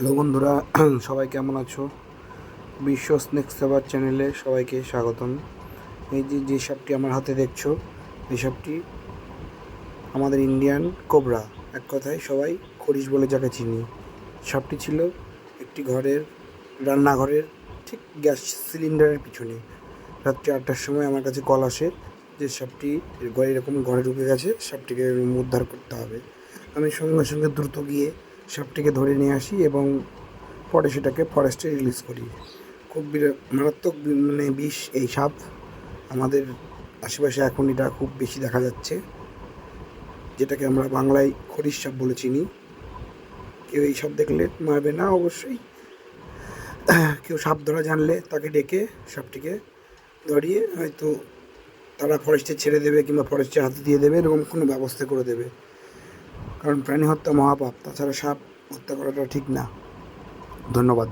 Hello বন্ধুরা, সবাই কেমন আছো? বিশ্ব স্নেক সেবার চ্যানেলে সবাইকে স্বাগতম। এই যে যে সাপটি আমার হাতে দেখছ, এই সাপটি আমাদের ইন্ডিয়ান কোবরা। এক কথায় সবাই খরিশ বলে যাকে চিনি। সাপটি ছিল একটি ঘরের রান্নাঘরের ঠিক গ্যাস সিলিন্ডারের পিছনে। রাত্রি আটটার সময় আমার কাছে কল আসে যে সাপটি এরকম ঘরে ঢুকে গেছে, সাপটিকে উদ্ধার করতে হবে। আমি সঙ্গে সঙ্গে দ্রুত গিয়ে সাপটিকে ধরে নিয়ে আসি এবং পরে সেটাকে ফরেস্টে রিলিজ করি। খুব মারাত্মক মানে বিষ এই সাপ। আমাদের আশেপাশে এখন এটা খুব বেশি দেখা যাচ্ছে। যেটাকে আমরা বাংলায় খরিশ সাপ বলে চিনি। কেউ এই সাপ দেখলে মারবে না অবশ্যই। কেউ সাপ ধরা জানলে তাকে ডেকে সাপটিকে ধরিয়ে হয়তো তারা ফরেস্টে ছেড়ে দেবে কিংবা ফরেস্টের হাতে দিয়ে দেবে, এরকম কোনো ব্যবস্থা করে দেবে। কারণ প্রাণী হত্যা মহাপাপ তাছাড়া সাপ হত্যা করাটা ঠিক না। ধন্যবাদ।